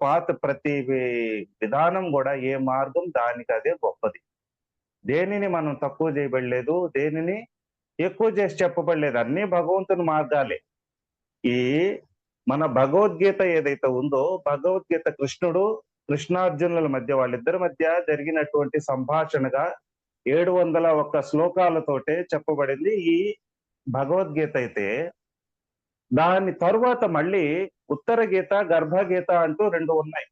పాత ప్రతి విధానం కూడా ఏ మార్గం దానికి అదే గొప్పది. దేనిని మనం తక్కువ చేయబడలేదు దేనిని ఎక్కువ చేసి చెప్పబడలేదు అన్ని భగవంతుని మార్గాలే. ఈ మన భగవద్గీత ఏదైతే ఉందో భగవద్గీత కృష్ణుడు కృష్ణార్జునుల మధ్య వాళ్ళిద్దరి మధ్య జరిగినటువంటి సంభాషణగా ఏడు వందల ఒక్క శ్లోకాలతోటే చెప్పబడింది. ఈ భగవద్గీత అయితే దాని తరువాత మళ్ళీ ఉత్తర గీత గర్భగీత అంటూ రెండు ఉన్నాయి.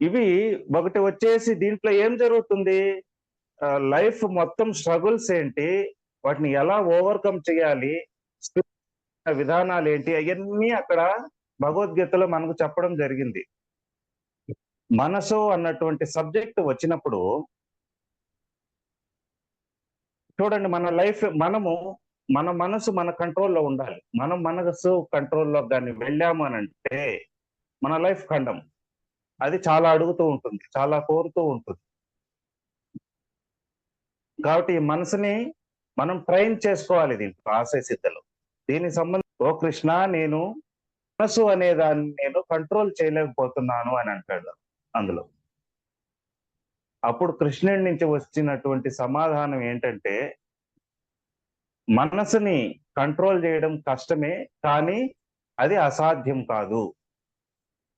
ఇవి ఒకటి వచ్చేసి దీంట్లో ఏం జరుగుతుంది? లైఫ్ మొత్తం స్ట్రగుల్స్ ఏంటి? వాటిని ఎలా ఓవర్కమ్ చేయాలి? విధానాలు ఏంటి? అవన్నీ అక్కడ భగవద్గీతలో మనకు చెప్పడం జరిగింది. మనసు అన్నటువంటి సబ్జెక్ట్ వచ్చినప్పుడు చూడండి మన లైఫ్ మనము మన మనసు మన కంట్రోల్లో ఉండాలి. మనం మనసు కంట్రోల్లో దాన్ని వెళ్ళాము అని అంటే మన లైఫ్ ఖండం. అది చాలా అడుగుతూ ఉంటుంది చాలా కోరుతూ ఉంటుంది. కాబట్టి ఈ మనసుని మనం ట్రైన్ చేసుకోవాలి దీంట్లో ఆశయ సిద్ధలో. దీనికి సంబంధించి ఓ కృష్ణ నేను మనసు అనే దాన్ని నేను కంట్రోల్ చేయలేకపోతున్నాను అని అంటాడు అందులో. అప్పుడు కృష్ణుడి నుంచి వచ్చినటువంటి సమాధానం ఏంటంటే మనసుని కంట్రోల్ చేయడం కష్టమే కానీ అది అసాధ్యం కాదు.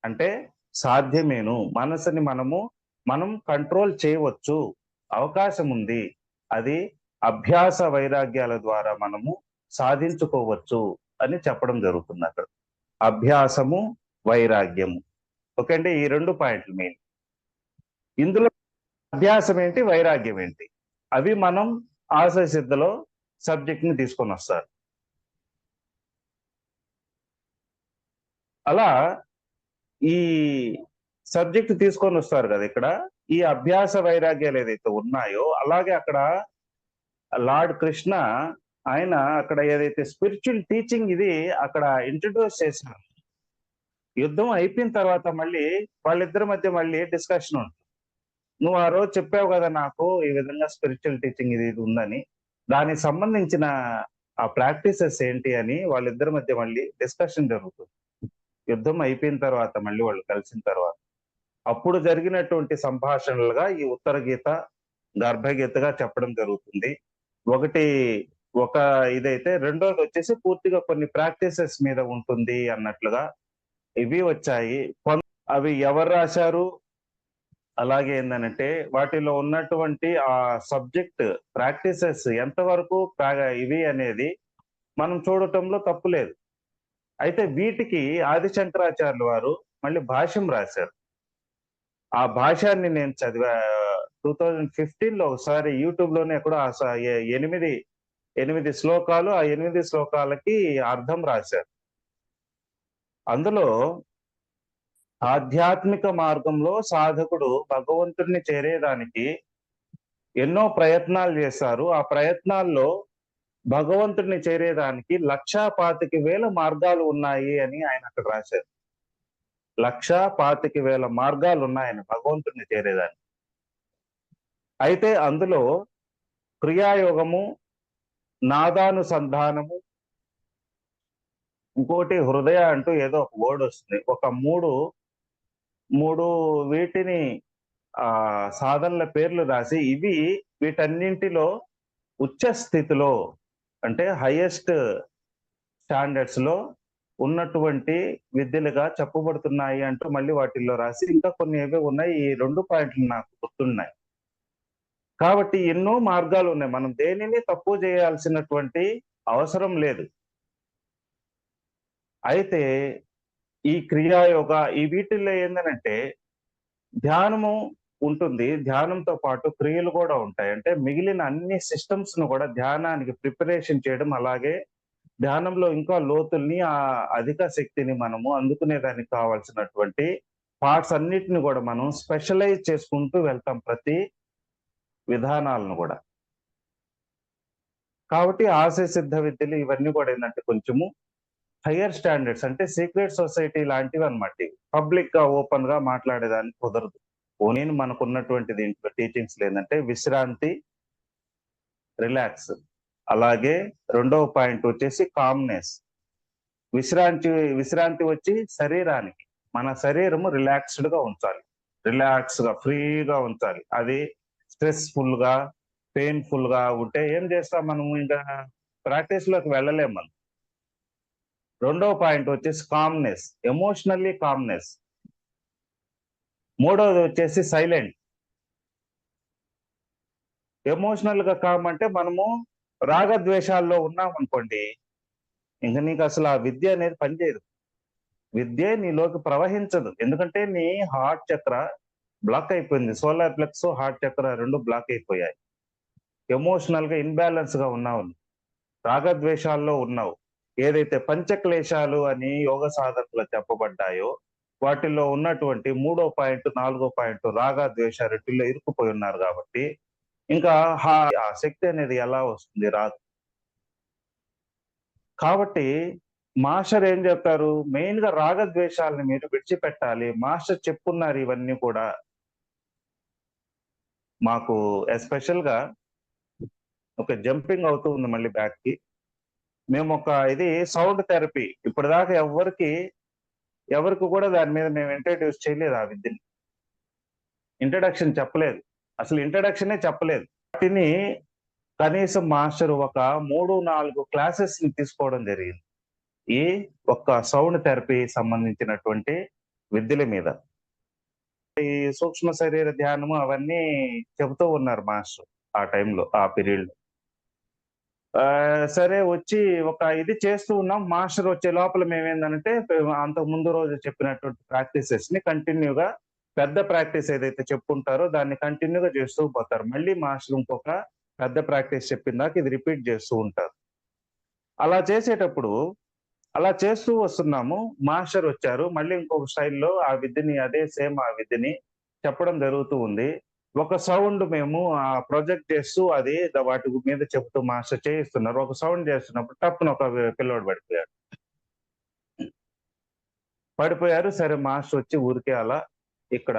అంటే సాధ్యమేను. మనసుని మనము మనం కంట్రోల్ చేయవచ్చు. అవకాశం ఉంది. అది అభ్యాస వైరాగ్యాల ద్వారా మనము సాధించుకోవచ్చు అని చెప్పడం జరుగుతుంది అక్కడ. అభ్యాసము వైరాగ్యము. ఓకే అండి ఈ రెండు పాయింట్లు మెయిన్. ఇందులో అభ్యాసం ఏంటి వైరాగ్యం ఏంటి అవి మనం ఆశయ సిద్ధలో సబ్జెక్ట్ని తీసుకొని వస్తారు. అలా ఈ సబ్జెక్ట్ తీసుకొని వస్తారు కదా ఇక్కడ. ఈ అభ్యాస వైరాగ్యాలు ఏదైతే ఉన్నాయో అలాగే అక్కడ లార్డ్ కృష్ణ ఆయన అక్కడ ఏదైతే స్పిరిచువల్ టీచింగ్ ఇది అక్కడ ఇంట్రడ్యూస్ చేశారు. యుద్ధం అయిపోయిన తర్వాత మళ్ళీ వాళ్ళిద్దరి మధ్య మళ్ళీ డిస్కషన్ ఉంటుంది. నువ్వు ఆ రోజు చెప్పావు కదా నాకు ఈ విధంగా స్పిరిచువల్ టీచింగ్ ఇది ఇది ఉందని. దానికి సంబంధించిన ఆ ప్రాక్టీసెస్ ఏంటి అని వాళ్ళిద్దరి మధ్య మళ్ళీ డిస్కషన్ జరుగుతుంది. యుద్ధం అయిపోయిన తర్వాత మళ్ళీ వాళ్ళు కలిసిన తర్వాత. అప్పుడు జరిగినటువంటి సంభాషణలుగా ఈ ఉత్తర గీత గర్భగీతగా చెప్పడం జరుగుతుంది. ఒకటి ఒక ఇదైతే రెండోది వచ్చేసి పూర్తిగా కొన్ని ప్రాక్టీసెస్ మీద ఉంటుంది అన్నట్లుగా ఇవి వచ్చాయి. అవి ఎవరు రాశారు? అలాగే ఏంటంటే వాటిలో ఉన్నటువంటి ఆ సబ్జెక్ట్ ప్రాక్టీసెస్ ఎంతవరకు ఇవి అనేది మనం చూడటంలో తప్పు లేదు. అయితే వీటికి ఆది శంకరాచార్యులు వారు మళ్ళీ భాష్యం రాశారు. ఆ భాష్యాన్ని నేను చదివా టూ థౌజండ్ ఫిఫ్టీన్లో ఒకసారి యూట్యూబ్లోనే కూడా ఎనిమిది ఎనిమిది శ్లోకాలు ఆ ఎనిమిది శ్లోకాలకి అర్థం రాశారు. అందులో ఆధ్యాత్మిక మార్గంలో సాధకుడు భగవంతుడిని చేరేదానికి ఎన్నో ప్రయత్నాలు చేశారు. ఆ ప్రయత్నాల్లో భగవంతుడిని చేరేదానికి లక్షా పాతిక వేల మార్గాలు ఉన్నాయి అని ఆయన అక్కడ రాశారు. లక్షా పాతిక వేల మార్గాలు ఉన్నాయని భగవంతుడిని చేరేదానికి. అయితే అందులో క్రియాయోగము నాదానుసంధానము ఇంకోటి హృదయ అంటూ ఏదో ఒక వర్డ్ వస్తుంది. ఒక మూడు మూడు వీటిని ఆ సాధనల పేర్లు రాసి ఇవి వీటన్నింటిలో ఉచ్చ స్థితిలో అంటే హైయెస్ట్ స్టాండర్డ్స్లో ఉన్నటువంటి విద్యలుగా చెప్పబడుతున్నాయి అంటూ మళ్ళీ వాటిల్లో రాసి ఇంకా కొన్ని ఏవో ఉన్నాయి. ఈ రెండు పాయింట్లు నాకు గుర్తున్నాయి. కాబట్టి ఎన్నో మార్గాలు ఉన్నాయి. మనం దేనిని తక్కువ చేయాల్సినటువంటి అవసరం లేదు. అయితే ఈ క్రియాయోగ ఈ వీటిల్లో ఏంటంటే ధ్యానము ఉంటుంది. ధ్యానంతో పాటు క్రియలు కూడా ఉంటాయి. అంటే మిగిలిన అన్ని సిస్టమ్స్ను కూడా ధ్యానానికి ప్రిపరేషన్ చేయడం అలాగే ధ్యానంలో ఇంకా లోతుల్ని ఆ అధిక శక్తిని మనము అందుకునే దానికి కావాల్సినటువంటి పార్ట్స్ అన్నిటిని కూడా మనం స్పెషలైజ్ చేసుకుంటూ వెళ్తాం ప్రతి విధానాలను కూడా. కాబట్టి ఆశయ సిద్ధ విద్యలు ఇవన్నీ కూడా ఏంటంటే కొంచెము హయ్యర్ స్టాండర్డ్స్ అంటే సీక్రెట్ సొసైటీ లాంటివి అనమాట పబ్లిక్గా ఓపెన్గా మాట్లాడేదానికి కుదరదు. నేను మనకున్నటువంటి దీంట్లో టీచింగ్స్ ఏంటంటే విశ్రాంతి రిలాక్స్. అలాగే రెండవ పాయింట్ వచ్చేసి కామ్నెస్. విశ్రాంతి విశ్రాంతి వచ్చి శరీరానికి మన శరీరము రిలాక్స్డ్గా ఉంచాలి. రిలాక్స్గా ఫ్రీగా ఉంచాలి. అది స్ట్రెస్ఫుల్గా పెయిన్ఫుల్గా ఉంటే ఏం చేస్తాం మనము? ఇంకా ప్రాక్టీస్లోకి వెళ్ళలేము మనం. రెండవ పాయింట్ వచ్చేసి కామ్నెస్ ఎమోషనల్లీ కామ్నెస్ మూడవది వచ్చేసి సైలెంట్ ఎమోషనల్గా కామ్ అంటే మనము రాగద్వేషాల్లో ఉన్నాం అనుకోండి ఇంకా నీకు అసలు ఆ విద్య అనేది పనిచేయదు. విద్య నీలోకి ప్రవహించదు. ఎందుకంటే నీ హార్ట్ చక్ర బ్లాక్ అయిపోయింది. సోలార్ ప్లెక్స్ హార్ట్ చక్ర రెండు బ్లాక్ అయిపోయాయి. ఎమోషనల్గా ఇన్బ్యాలెన్స్గా ఉన్నావు రాగద్వేషాల్లో ఉన్నావు. ఏదైతే పంచక్లేశాలు అని యోగ సాధకులు చెప్పబడ్డాయో వాటిల్లో ఉన్నటువంటి మూడో పాయింట్ నాలుగో పాయింట్ రాగ ద్వేష రెట్టిల్లో ఇరుక్కుపోయి ఉన్నారు కాబట్టి ఇంకా హా- ఆ శక్తి అనేది ఎలా వస్తుంది? రాదు కాబట్టి మాస్టర్ ఏం చెప్తారు మెయిన్గా రాగద్వేషాలని మీరు విడిచిపెట్టాలి. మాస్టర్ చెప్పున్నారు ఇవన్నీ కూడా. మాకు ఎస్పెషల్గా ఒక జంపింగ్ అవుతూ ఉంది మళ్ళీ బ్యాక్కి మేము ఒక ఇది సౌండ్ థెరపీ. ఇప్పటిదాకా ఎవరికి ఎవరికి కూడా దాని మీద మేము ఇంట్రడ్యూస్ చేయలేదు ఆ విద్యని. ఇంట్రడక్షన్ చెప్పలేదు. అసలు ఇంట్రడక్షనే చెప్పలేదు. వాటిని కనీసం మాస్టర్ ఒక మూడు నాలుగు క్లాసెస్ని తీసుకోవడం జరిగింది. ఈ ఒక్క సౌండ్ థెరపీ సంబంధించినటువంటి విద్యల మీద. ఈ సూక్ష్మ శరీర ధ్యానము అవన్నీ చెబుతూ ఉన్నారు మాస్టర్ ఆ టైంలో ఆ పీరియడ్ సరే వచ్చి ఒక ఇది చేస్తూ ఉన్నాం. మాస్టర్ వచ్చే లోపల మేమేందంటే అంతకు ముందు రోజు చెప్పినటువంటి ప్రాక్టీసెస్ని కంటిన్యూగా పెద్ద ప్రాక్టీస్ ఏదైతే చెప్పుంటారో దాన్ని కంటిన్యూగా చేస్తూ పోతారు. మళ్ళీ మాస్టర్ ఇంకొక పెద్ద ప్రాక్టీస్ చెప్పిందాక ఇది రిపీట్ చేస్తూ ఉంటారు. అలా చేసేటప్పుడు అలా చేస్తూ వస్తున్నాము. మాస్టర్ వచ్చారు. మళ్ళీ ఇంకొక స్టైల్లో ఆ విద్యని అదే సేమ్ ఆ విద్యని చెప్పడం జరుగుతూ ఉంది. ఒక సౌండ్ మేము ఆ ప్రొజెక్ట్ చేస్తూ అది వాటి మీద చెప్తూ మాస్టర్ చేయిస్తున్నారు. ఒక సౌండ్ చేస్తున్నప్పుడు టప్పున ఒక పిల్లోడు పడిపోయాడు. పడిపోయారు. సరే మాస్టర్ వచ్చి ఊరికే అలా ఇక్కడ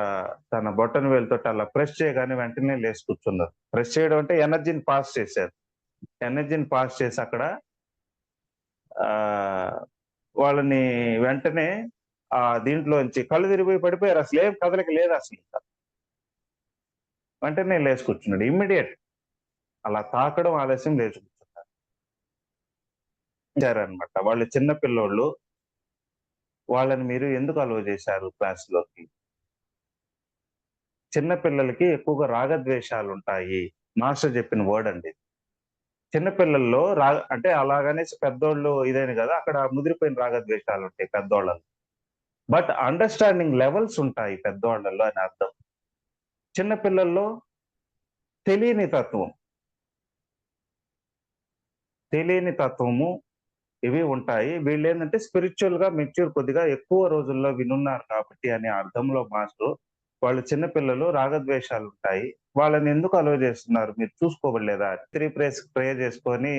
తన బొట్టన వేలుతో అలా ప్రెస్ చేయగానే వెంటనే లేచి కూర్చున్నారు. ప్రెస్ చేయడం అంటే ఎనర్జీని పాస్ చేశారు. ఎనర్జీని పాస్ చేసి అక్కడ ఆ వాళ్ళని వెంటనే ఆ దీంట్లోంచి కళ్ళు తిరిగిపోయి పడిపోయారు. అసలు ఏం కదలిక లేదు అసలు ఇంకా. వెంటనే లేచి కూర్చున్నాడు ఇమ్మీడియట్ అలా తాకడం ఆలస్యం లేచి కూర్చున్నారు అనమాట వాళ్ళు చిన్న పిల్లోళ్ళు. వాళ్ళని మీరు ఎందుకు అలవ చేశారు క్లాస్లోకి? చిన్న పిల్లలకి ఎక్కువగా రాగద్వేషాలు ఉంటాయి మాస్టర్ చెప్పిన వర్డ్ అండి. చిన్న పిల్లల్లో రా అంటే అలాగనేసి పెద్దోళ్ళు ఇదేని కదా అక్కడ ముదిరిపోయిన రాగద్వేషాలు ఉంటాయి పెద్దోళ్ళలో బట్ అండర్స్టాండింగ్ లెవెల్స్ ఉంటాయి పెద్దోళ్ళలో అని అర్థం. చిన్న పిల్లల్లో తెలియని తత్వం. తెలియని తత్వము ఇవి ఉంటాయి. వీళ్ళు ఏంటంటే స్పిరిచువల్గా మెచ్యూర్ కొద్దిగా ఎక్కువ రోజుల్లో వినున్నారు కాబట్టి అనే అర్థంలో మాస్టర్ వాళ్ళు చిన్నపిల్లలు రాగద్వేషాలు ఉంటాయి. వాళ్ళని ఎందుకు అలవ చేస్తున్నారు? మీరు చూసుకోవట్లేదా? త్రీ ప్రేస్ ప్రే చేసుకొని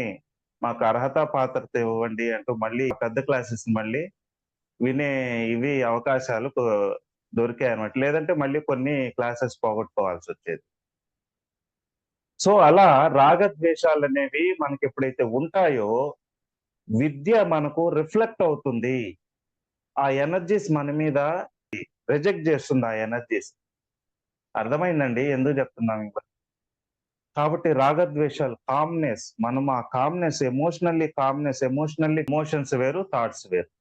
మాకు అర్హత పాత్రత ఇవ్వండి అంటూ మళ్ళీ పెద్ద క్లాసెస్ మళ్ళీ వినే ఇవి అవకాశాలు దొరికాయి అనమాట లేదంటే మళ్ళీ కొన్ని క్లాసెస్ పోగొట్టుకోవాల్సి వచ్చేది. సో అలా రాగద్వేషాలు అనేవి మనకి ఎప్పుడైతే ఉంటాయో విద్య మనకు రిఫ్లెక్ట్ అవుతుంది. ఆ ఎనర్జీస్ మన మీద రిజెక్ట్ చేస్తుంది ఆ ఎనర్జీస్. అర్థమైందండి? ఎందుకు చెప్తున్నాం ఇంకా కాబట్టి రాగద్వేషాలు కామ్నెస్. మనం ఆ calmness emotionally calmness emotionally emotions వేరు థాట్స్ వేరు.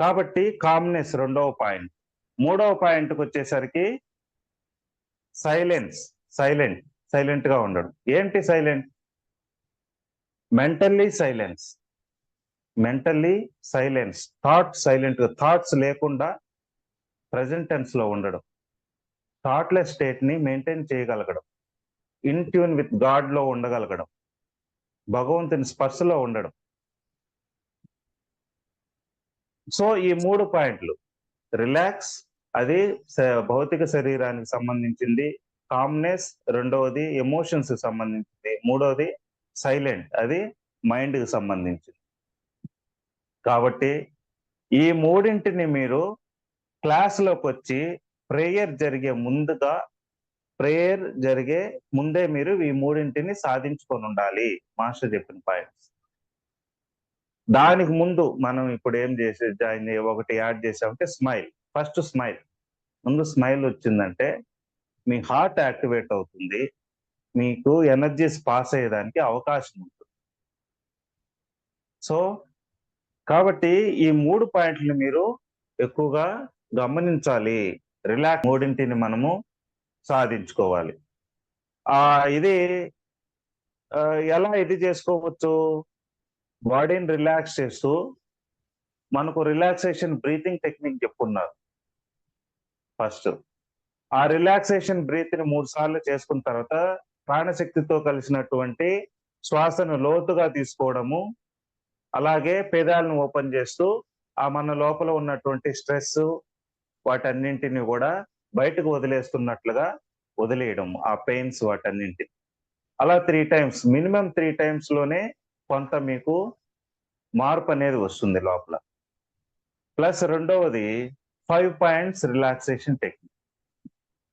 కాబట్టి కామ్నెస్ రెండవ పాయింట్ మూడవ పాయింట్కి వచ్చేసరికి సైలెన్స్ సైలెంట్ సైలెంట్గా ఉండడం. ఏంటి silent mentally silence mentally silence thought silent thoughts లేకుండా ప్రజెంట్లో ఉండడం. థాట్లెస్ స్టేట్ని మెయింటైన్ చేయగలగడం. ఇన్ ట్యూన్ విత్ గాడ్లో ఉండగలగడం. భగవంతుని స్పర్శలో ఉండడం. సో ఈ మూడు పాయింట్లు. రిలాక్స్ అది భౌతిక శరీరానికి సంబంధించింది. కామ్నెస్ రెండవది ఎమోషన్స్కి సంబంధించింది. మూడవది సైలెంట్ అది మైండ్కి సంబంధించింది. కాబట్టి ఈ మూడింటిని మీరు క్లాస్లోకి వచ్చి ప్రేయర్ జరిగే ముందుగా ప్రేయర్ జరిగే ముందే మీరు ఈ మూడింటిని సాధించుకొని ఉండాలి. మాస్టర్ చెప్పిన పాయింట్స్. దానికి ముందు మనం ఇప్పుడు ఏం చేసే జాయిన్ ఒకటి యాడ్ చేసామంటే స్మైల్ ఫస్ట్ స్మైల్ ముందు స్మైల్ వచ్చిందంటే మీ హార్ట్ యాక్టివేట్ అవుతుంది. మీకు ఎనర్జీస్ పాస్ అయ్యేదానికి అవకాశం ఉంటుంది. సో కాబట్టి ఈ మూడు పాయింట్లు మీరు ఎక్కువగా గమనించాలి. రిలాక్స్ మూడింటిని మనము సాధించుకోవాలి. ఆ ఇది ఎలా ఇది చేసుకోవచ్చు? బాడీని రిలాక్స్ చేస్తూ మనకు రిలాక్సేషన్ బ్రీతింగ్ టెక్నిక్ చెప్పున్నారు. ఫస్ట్ ఆ రిలాక్సేషన్ బ్రీత్ని మూడు సార్లు చేసుకున్న తర్వాత ప్రాణశక్తితో కలిసినటువంటి శ్వాసను లోతుగా తీసుకోవడము అలాగే పేదాలను ఓపెన్ చేస్తూ ఆ మన లోపల ఉన్నటువంటి స్ట్రెస్ వాటన్నింటిని కూడా బయటకు వదిలేస్తున్నట్లుగా వదిలేయడం ఆ పెయిన్స్ వాటన్నింటిని. అలా త్రీ టైమ్స్ మినిమం త్రీ టైమ్స్లోనే కొంత మీకు మార్పు అనేది వస్తుంది లోపల. ప్లస్ రెండవది ఫైవ్ పాయింట్స్ రిలాక్సేషన్ టెక్నిక్